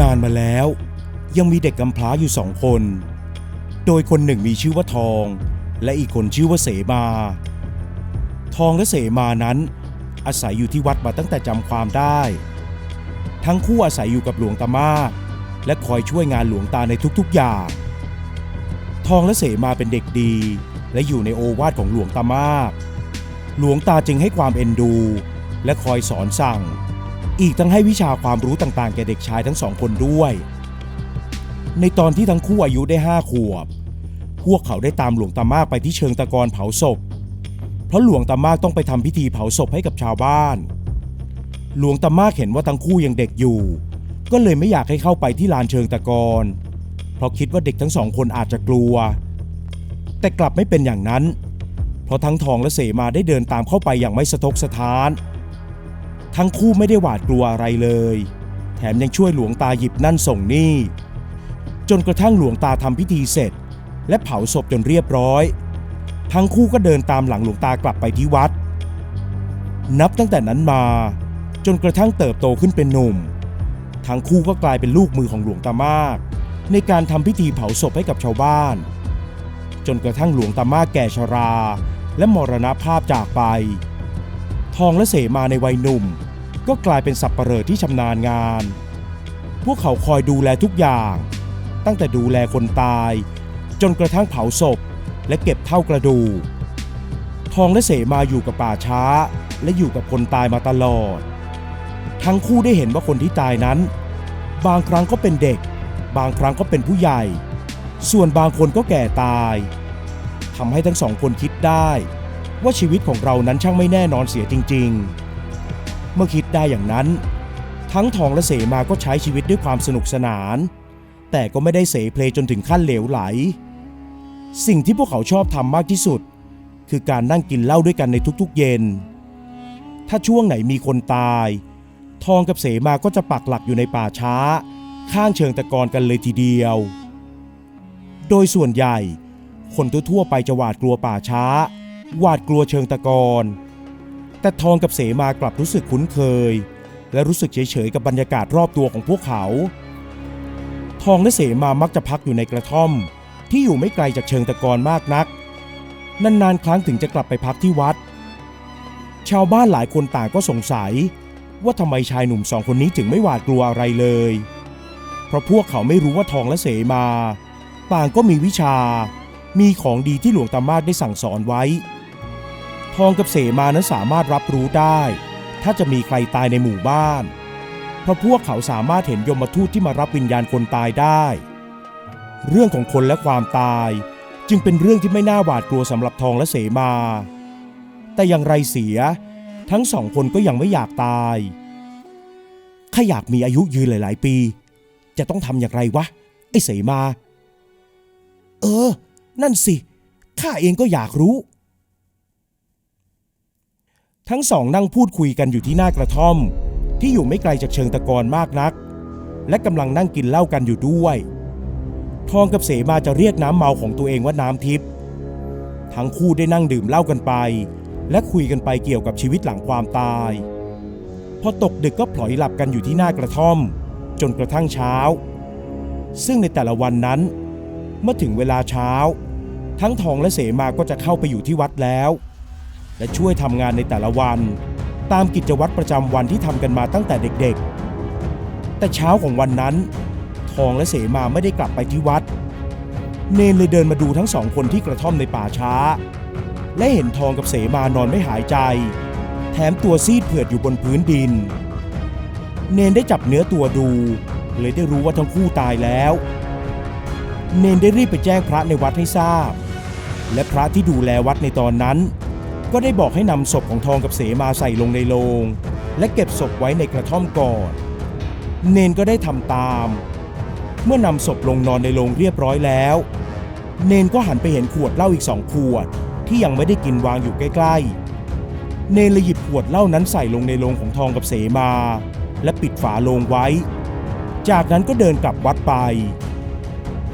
นานมาแล้ว ยังมีเด็กกำพร้าอยู่สองคน โดยคนหนึ่งมีชื่อว่าทอง และอีกคนชื่อว่าเสมา ทองและเสมานั้น อาศัยอยู่ที่วัดมาตั้งแต่จำความได้ ทั้งคู่อาศัยอยู่กับหลวงตามาและคอยช่วยงานหลวงตาในทุกๆอย่าง ทองและเสมาเป็นเด็กดี และอยู่ในโอวาทของหลวงตามาหลวงตาจึงให้ความเอ็นดู และคอยสอนสั่ง อีกทั้งให้วิชาความรู้ต่างๆ แก่เด็กชายทั้งสองคนด้วย ในตอนที่ทั้งคู่อายุได้ห้าขวบ พวกเขาได้ตามหลวงตามากไปที่เชิงตะกอนเผาศพ เพราะหลวงตามากต้องไปทำพิธีเผาศพให้กับชาวบ้าน หลวงตามากเห็นว่าทั้งคู่ยังเด็กอยู่ ก็เลยไม่อยากให้เข้าไปที่ลานเชิงตะกอนเพราะคิดว่าเด็กทั้งสองคนอาจจะกลัว แต่กลับไม่เป็นอย่างนั้น เพราะทั้งทองและเสมาได้เดินตามเข้าไปอย่างไม่สะทกสะท้าน ทั้งคู่ไม่ได้หวาดกลัวอะไรเลย แถมยังช่วยหลวงตาหยิบนั่นส่งนี่ จนกระทั่งหลวงตาทำพิธีเสร็จ และเผาศพจนเรียบร้อย ทั้งคู่ก็เดินตามหลังหลวงตากลับไปที่วัด นับตั้งแต่นั้นมา จนกระทั่งเติบโตขึ้นเป็นหนุ่ม ทั้งคู่ก็กลายเป็นลูกมือของหลวงตามาก ในการทำพิธีเผาศพให้กับชาวบ้าน จนกระทั่งหลวงตามากแก่ชรา และมรณภาพจากไปทองและเสมาในวัยหนุ่ม ก็กลายเป็นสับปเหร่อที่ชำนาญงาน พวกเขาคอยดูแลทุกอย่าง ตั้งแต่ดูแลคนตาย จนกระทั่งเผาศพ และเก็บเท่ากระดูกทองและเสมาอยู่กับป่าช้า และอยู่กับคนตายมาตลอด ทั้งคู่ได้เห็นว่าคนที่ตายนั้น บางครั้งก็เป็นเด็ก บางครั้งก็เป็นผู้ใหญ่ ส่วนบางคนก็แก่ตายทำให้ทั้งสองคนคิดได้ ว่าชีวิตของเรานั้นช่างไม่แน่นอนเสียจริง ๆ เมื่อคิดได้อย่างนั้น ทั้งทองและเสมาก็ใช้ชีวิตด้วยความสนุกสนาน แต่ก็ไม่ได้เสเพลจนถึงขั้นเหลวไหล สิ่งที่พวกเขาชอบทำมากที่สุด คือการนั่งกินเหล้าด้วยกันในทุกๆเย็น ถ้าช่วงไหนมีคนตาย ทองกับเสมาก็จะปักหลักอยู่ในป่าช้า ข้างเชิงตะกอนกันเลยทีเดียว โดยส่วนใหญ่ คนทั่วๆไปจะหวาดกลัวป่าช้า หวาดกลัวเชิงตะกอน แต่ทองกับเสมากลับรู้สึกคุ้นเคย และรู้สึกเฉยๆกับบรรยากาศรอบตัวของพวกเขา ทองและเสมามักจะพักอยู่ในกระท่อม ที่อยู่ไม่ไกลจากเชิงตะกอนมากนัก นานๆครั้งถึงจะกลับไปพักที่วัด ชาวบ้านหลายคนต่างก็สงสัย ว่าทำไมชายหนุ่มสองคนนี้ถึงไม่หวาดกลัวอะไรเลย เพราะพวกเขาไม่รู้ว่าทองและเสมา ต่างก็มีวิชา มีของดีที่หลวงตามาได้สั่งสอนไว้ องกับเสมานั้นสามารถรับรู้ได้ ถ้าจะมีใครตายในหมู่บ้าน เพราะพวกเขาสามารถเห็นยมทูตที่มารับวิญญาณคนตายได้ เรื่องของคนและความตายจึงเป็นเรื่องที่ไม่น่าหวาดกลัวสำหรับทองและเสมา แต่อย่างไรเสีย ทั้งสองคนก็ยังไม่อยากตายข้าอยากมีอายุยืนหลาย ๆ ปี จะต้องทำอย่างไรวะ ไอ้เสมา เออ นั่นสิ ข้าเองก็อยากรู้ ทั้งสองนั่งพูดคุยกันอยู่ที่หน้ากระท่อม ที่อยู่ไม่ไกลจากเชิงตะกอนมากนัก และกำลังนั่งกินเหล้ากันอยู่ด้วย ทองกับเสมาจะเรียกน้ำเมาของตัวเองว่าน้ำทิพย์ทั้งคู่ได้นั่งดื่มเหล้ากันไป และคุยกันไปเกี่ยวกับชีวิตหลังความตาย พอตกดึกก็พลอยหลับกันอยู่ที่หน้ากระท่อม จนกระทั่งเช้า ซึ่งในแต่ละวันนั้น เมื่อถึงเวลาเช้า ทั้งทองและเสมาก็จะเข้าไปอยู่ที่วัดแล้ว และช่วยทำงานในแต่ละวัน ตามกิจวัตรประจำวันที่ทำกันมาตั้งแต่เด็กๆ แต่เช้าของวันนั้น ทองและเสมาไม่ได้กลับไปที่วัด เนนเลยเดินมาดูทั้งสองคนที่กระท่อมในป่าช้า และเห็นทองกับเสมานอนไม่หายใจ แถมตัวซีดเผือดอยู่บนพื้นดิน เนนได้จับเนื้อตัวดู เลยได้รู้ว่าทั้งคู่ตายแล้ว เนนได้รีบไปแจ้งพระในวัดให้ทราบและพระที่ดูแลวัดในตอนนั้น ก็ได้บอกให้นำศพของทองกับเสมาใส่ลงในโลง และเก็บศพไว้ในกระท่อมก่อน เนนก็ได้ทำตาม เมื่อนำศพลงนอนในโลงเรียบร้อยแล้ว เนนก็หันไปเห็นขวดเหล้าอีกสองขวด ที่ยังไม่ได้กินวางอยู่ใกล้ๆ เนนเลยหยิบขวดเหล้านั้นใส่ลงในโลงของทองกับเสมา และปิดฝาโลงไว้ จากนั้นก็เดินกลับวัดไป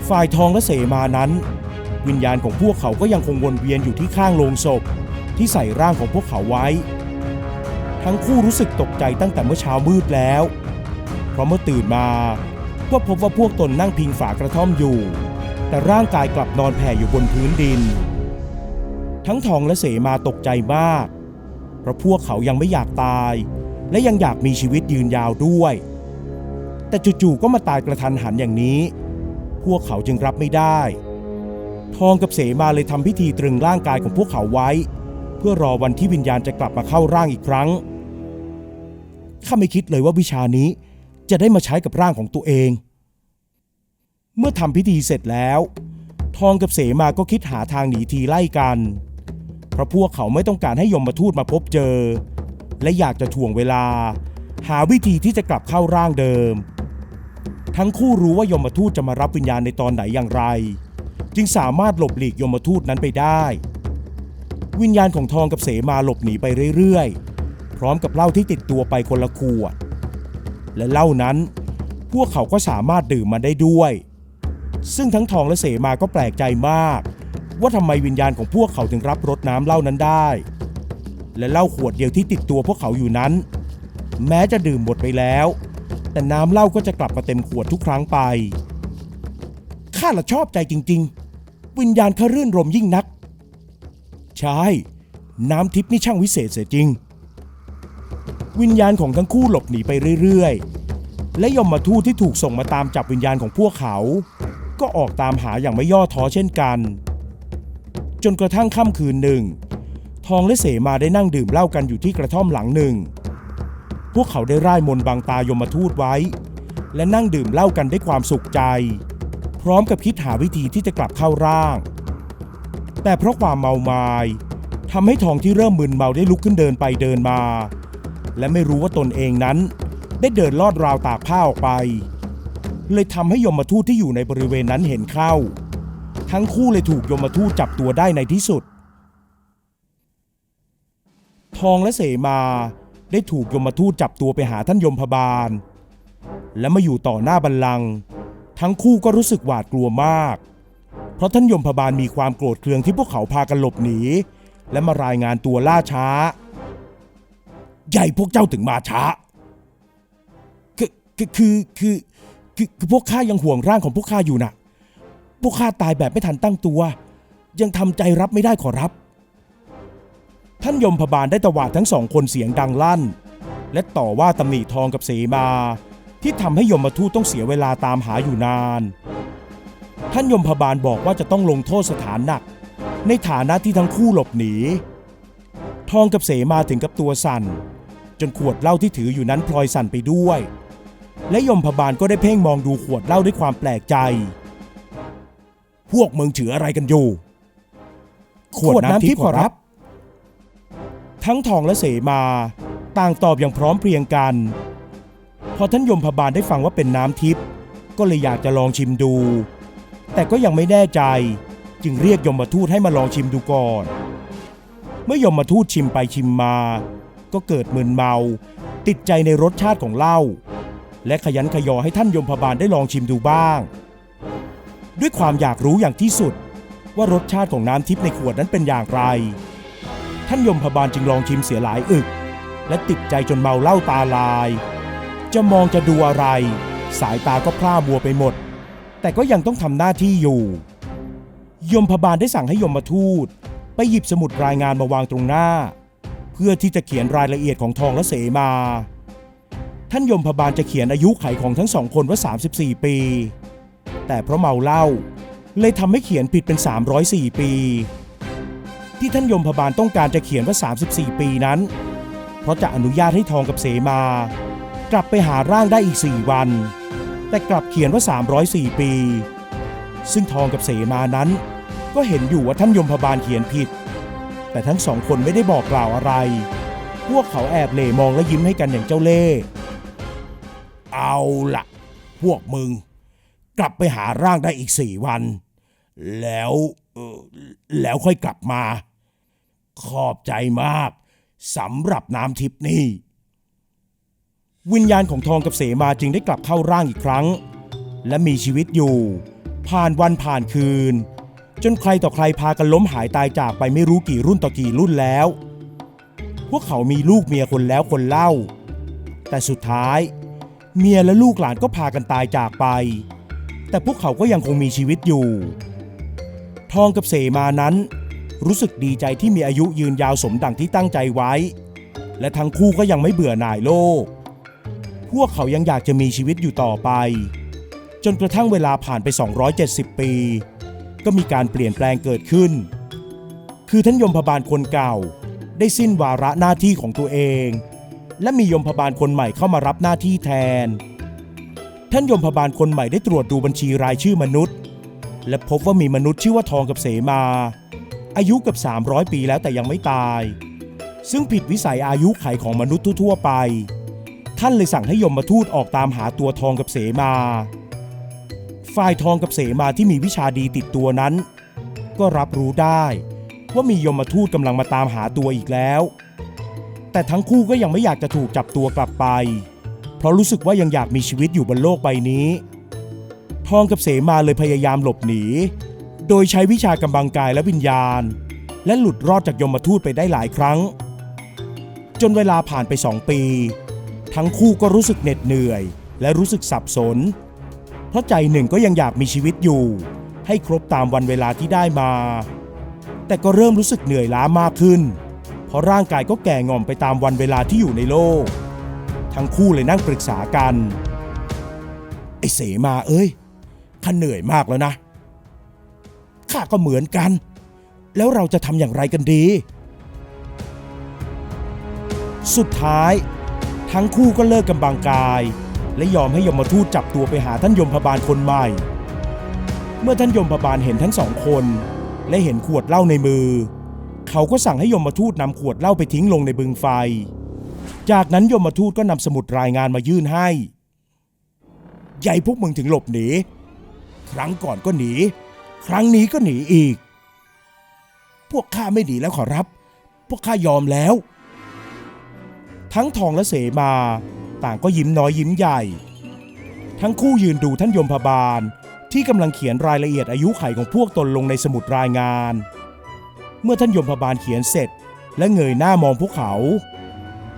ฝ่ายทองและเสมานั้น วิญญาณของพวกเขาก็ยังคงวนเวียนอยู่ที่ข้างโลงศพ ที่ใส่ร่างของพวกเขาไว้ ทั้งคู่รู้สึกตกใจตั้งแต่เมื่อเช้ามืดแล้ว เพราะเมื่อตื่นมาก็พบว่าพวกตนนั่งพิงฝากระท่อมอยู่ แต่ร่างกายกลับนอนแผ่อยู่บนพื้นดิน ทั้งทองและเสมาตกใจมาก เพราะพวกเขายังไม่อยากตาย และยังอยากมีชีวิตยืนยาวด้วย แต่จู่ๆก็มาตายกระทันหันอย่างนี้ พวกเขาจึงรับไม่ได้ ทองกับเสมาเลยทำพิธีตรึงร่างกายของพวกเขาไว้ เพื่อรอวันที่วิญญาณจะกลับมาเข้าร่างอีกครั้ง ข้าไม่คิดเลยว่าวิชานี้จะได้มาใช้กับร่างของตัวเอง เมื่อทำพิธีเสร็จแล้ว ทองกับเสมาก็คิดหาทางหนีทีไล่กัน เพราะพวกเขาไม่ต้องการให้ยมมาทูตมาพบเจอ และอยากจะถ่วงเวลา หาวิธีที่จะกลับเข้าร่างเดิม ทั้งคู่รู้ว่ายมทูตจะมารับวิญญาณในตอนไหนอย่างไร จึงสามารถหลบหลีกยมทูตนั้นไปได้ วิญญาณของทองกับเสมาหลบหนีไปเรื่อยๆ พร้อมกับเหล้าที่ติดตัวไปคนละขวด และเหล้านั้น พวกเขาก็สามารถดื่มมันได้ด้วย ซึ่งทั้งทองและเสมาก็แปลกใจมาก ว่าทำไมวิญญาณของพวกเขาถึงรับรสน้ำเหล้านั้นได้ และเหล้าขวดเดียวที่ติดตัวพวกเขาอยู่นั้น แม้จะดื่มหมดไปแล้ว แต่น้ำเหล้าก็จะกลับมาเต็มขวดทุกครั้งไปข้าละชอบใจจริง ๆ วิญญาณขรื่นรมยิ่งนัก ใช่ น้ำทิพย์นี่ช่างวิเศษเสียจริง วิญญาณของทั้งคู่หลบหนีไปเรื่อยๆ และยมมาทูตที่ถูกส่งมาตามจับวิญญาณของพวกเขา ก็ออกตามหาอย่างไม่ย่อท้อเช่นกัน จนกระทั่งค่ำคืนหนึ่ง ทองและเสมาได้นั่งดื่มเหล้ากันอยู่ที่กระท่อมหลังหนึ่ง พวกเขาได้ร่ายมนต์บังตายมมาทูตไว้ และนั่งดื่มเหล้ากันด้วยความสุขใจ พร้อมกับคิดหาวิธีที่จะกลับเข้าร่าง แต่เพราะความเมามายทำให้ทองที่เริ่มมึนเมาได้ลุกขึ้นเดินไปเดินมา และไม่รู้ว่าตนเองนั้น ได้เดินลอดราวตากผ้าออกไป เลยทำให้ยมทูตที่อยู่ในบริเวณนั้นเห็นเข้า ทั้งคู่เลยถูกยมทูตจับตัวได้ในที่สุด ทองและเสมาได้ถูกยมทูตจับตัวไปหาท่านยมพบาล และมาอยู่ต่อหน้าบัลลังก์ทั้งคู่ก็รู้สึกหวาดกลัวมาก เพราะท่านยมพบาลมีความโกรธเคืองที่พวกเขาพากันหลบหนี และมารายงานตัวล่าช้า ใหญ่พวกเจ้าถึงมาช้า คือคือคือคือคือพวกข้ายังห่วงร่างของพวกข้าอยู่นะพวกข้าตายแบบไม่ทันตั้งตัว ยังทำใจรับไม่ได้ขอรับ ท่านยมพบาลได้ตวาดทั้งสองคนเสียงดังลั่น และต่อว่าตำหนิทองกับเสมาที่ทำให้ยมมาทูตต้องเสียเวลาตามหาอยู่นาน ท่านยมพบาลบอกว่าจะต้องลงโทษสถานหนัก ในฐานะที่ทั้งคู่หลบหนี ทองกับเสมาถึงกับตัวสั่น จนขวดเหล้าที่ถืออยู่นั้นพลอยสั่นไปด้วย และยมพบาลก็ได้เพ่งมองดูขวดเหล้าด้วยความแปลกใจ พวกมึงถืออะไรกันอยู่ ขวดน้ำทิพย์ขอรับ ทั้งทองและเสมาต่างตอบอย่างพร้อมเพรียงกัน พอท่านยมพบาลได้ฟังว่าเป็นน้ำทิพย์ก็เลยอยากจะลองชิมดู แต่ก็ยังไม่แน่ใจ จึงเรียกยมทูตให้มาลองชิมดูก่อน เมื่อยมทูตชิมไปชิมมา ก็เกิดมึนเมา ติดใจในรสชาติของเหล้าและขยันขยอให้ท่านยมพบาลได้ลองชิมดูบ้าง ด้วยความอยากรู้อย่างที่สุด ว่ารสชาติของน้ำทิพย์ในขวดนั้นเป็นอย่างไร ท่านยมพบาลจึงลองชิมเสียหลายอึก และติดใจจนเมาเหล้าตาลาย จะมองจะดูอะไร สายตาก็พร่ามัวไปหมด แต่ก็ยังต้องทำหน้าที่อยู่ ยมพบาลได้สั่งให้ยมมาทูต ไปหยิบสมุดรายงานมาวางตรงหน้า เพื่อที่จะเขียนรายละเอียดของทองและเสมา ท่านยมพบาลจะเขียนอายุไขของทั้งสองคนว่า 34 ปี แต่เพราะเมาเหล้าเลยทำให้เขียนผิดเป็น 304 ปี ที่ท่านยมพบาลต้องการจะเขียนว่า 34 ปีนั้น เพราะจะอนุญาตให้ทองกับเสมา กลับไปหาร่างได้อีก 4 วัน แต่กลับเขียนว่า 304 ปี ซึ่งทองกับเสมานั้น ก็เห็นอยู่ว่าท่านยมพบาลเขียนผิด แต่ทั้งสองคนไม่ได้บอกกล่าวอะไร พวกเขาแอบเหล่มองและยิ้มให้กันอย่างเจ้าเล่ห์เอาละพวกมึง กลับไปหาร่างได้อีกสี่วัน แล้วแล้วค่อยกลับมา ขอบใจมากสำหรับน้ำทิพนี่ วิญญาณของทองกับเสมาจึงได้กลับเข้าร่างอีกครั้ง และมีชีวิตอยู่ ผ่านวันผ่านคืน จนใครต่อใครพากันล้มหายตายจากไปไม่รู้กี่รุ่นต่อกี่รุ่นแล้ว พวกเขามีลูกเมียคนแล้วคนเล่า แต่สุดท้าย เมียและลูกหลานก็พากันตายจากไป แต่พวกเขาก็ยังคงมีชีวิตอยู่ ทองกับเสมานั้น รู้สึกดีใจที่มีอายุยืนยาวสมดังที่ตั้งใจไว้ และทั้งคู่ก็ยังไม่เบื่อหน่ายโลก วกเขายังอยากจะมีชีวิตอยู่ต่อไป จนกระทั่งเวลาผ่านไป 270 ปี ก็มีการเปลี่ยนแปลงเกิดขึ้น คือท่านยมพบาลคนเก่า ได้สิ้นวาระหน้าที่ของตัวเอง และมียมพบาลคนใหม่เข้ามารับหน้าที่แทน ท่านยมพบาลคนใหม่ได้ตรวจดูบัญชีรายชื่อมนุษย์ และพบว่ามีมนุษย์ชื่อว่าทองกับเสมา อายุกับ 300 ปีแล้วแต่ยังไม่ตาย ซึ่งผิดวิสัยอายุไขของมนุษย์ทั่วไป ท่านเลยสั่งให้ยมมาทูตออกตามหาตัวทองกับเสมา ฝ่ายทองกับเสมาที่มีวิชาดีติดตัวนั้น ก็รับรู้ได้ว่ามียมมาทูตกำลังมาตามหาตัวอีกแล้ว แต่ทั้งคู่ก็ยังไม่อยากจะถูกจับตัวกลับไป เพราะรู้สึกว่ายังอยากมีชีวิตอยู่บนโลกใบนี้ ทองกับเสมาเลยพยายามหลบหนี โดยใช้วิชากำบังกายและวิญญาณ และหลุดรอดจากยมมาทูตไปได้หลายครั้ง จนเวลาผ่านไปสองปี ทั้งคู่ก็รู้สึกเหน็ดเหนื่อย และรู้สึกสับสน เพราะใจหนึ่งก็ยังอยากมีชีวิตอยู่ ให้ครบตามวันเวลาที่ได้มา แต่ก็เริ่มรู้สึกเหนื่อยล้ามากขึ้น เพราะร่างกายก็แก่ง่อมไปตามวันเวลาที่อยู่ในโลก ทั้งคู่เลยนั่งปรึกษากัน ไอเสมาเอ้ยข้าเหนื่อยมากแล้วนะ ข้าก็เหมือนกัน แล้วเราจะทำอย่างไรกันดี สุดท้าย ทั้งคู่ก็เลิกกำบังกาย และยอมให้ยมทูตจับตัวไปหาท่านยมพบาลคนใหม่ เมื่อท่านยมพบาลเห็นทั้งสองคน และเห็นขวดเหล้าในมือ เขาก็สั่งให้ยมทูตนำขวดเหล้าไปทิ้งลงในบึงไฟ จากนั้นยมทูตก็นำสมุดรายงานมายื่นให้ใหญ่พวกมึงถึงหลบหนี ครั้งก่อนก็หนี ครั้งนี้ก็หนีอีก พวกข้าไม่หนีแล้วขอรับ พวกข้ายอมแล้ว ทั้งทองและเสมา ต่างก็ยิ้มน้อยยิ้มใหญ่ ทั้งคู่ยืนดูท่านยมพบาล ที่กำลังเขียนรายละเอียดอายุไขของพวกตนลงในสมุดรายงาน เมื่อท่านยมพบาลเขียนเสร็จ และเงยหน้ามองพวกเขา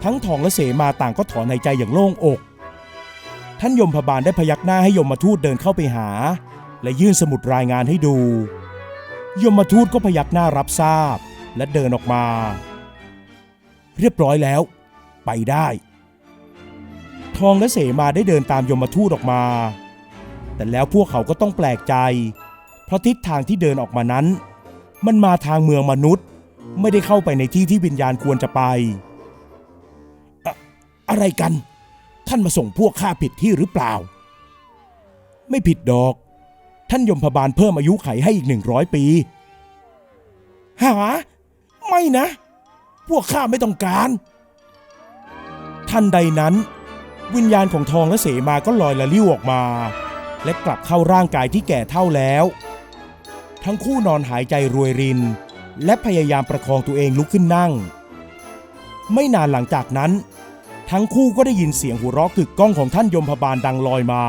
ทั้งทองและเสมาต่างก็ถอนในใจอย่างโล่งอก ท่านยมพบาลได้พยักหน้าให้ยมมาทูตเดินเข้าไปหา และยื่นสมุดรายงานให้ดู ยมมาทูตก็พยักหน้ารับทราบและเดินออกมา เรียบร้อยแล้ว ไปได้ ทองและเสมาได้เดินตามยมทูตออกมา แต่แล้วพวกเขาก็ต้องแปลกใจ เพราะทิศทางที่เดินออกมานั้น มันมาทางเมืองมนุษย์ ไม่ได้เข้าไปในที่ที่วิญญาณควรจะไปอะอะไรกัน ท่านมาส่งพวกข้าผิดที่หรือเปล่า ไม่ผิดดอก ท่านยมพบาลเพิ่มอายุไขให้อีกหนึ่งร้อยปีหาไม่นะ พวกข้าไม่ต้องการ ทันใดนั้น วิญญาณของทองและเสมาก็ลอยละลิ้วออกมา และกลับเข้าร่างกายที่แก่เท่าแล้ว ทั้งคู่นอนหายใจรวยริน และพยายามประคองตัวเองลุกขึ้นนั่ง ไม่นานหลังจากนั้น ทั้งคู่ก็ได้ยินเสียงหัวเราะกึกก้องของท่านยมพบาลดังลอยมา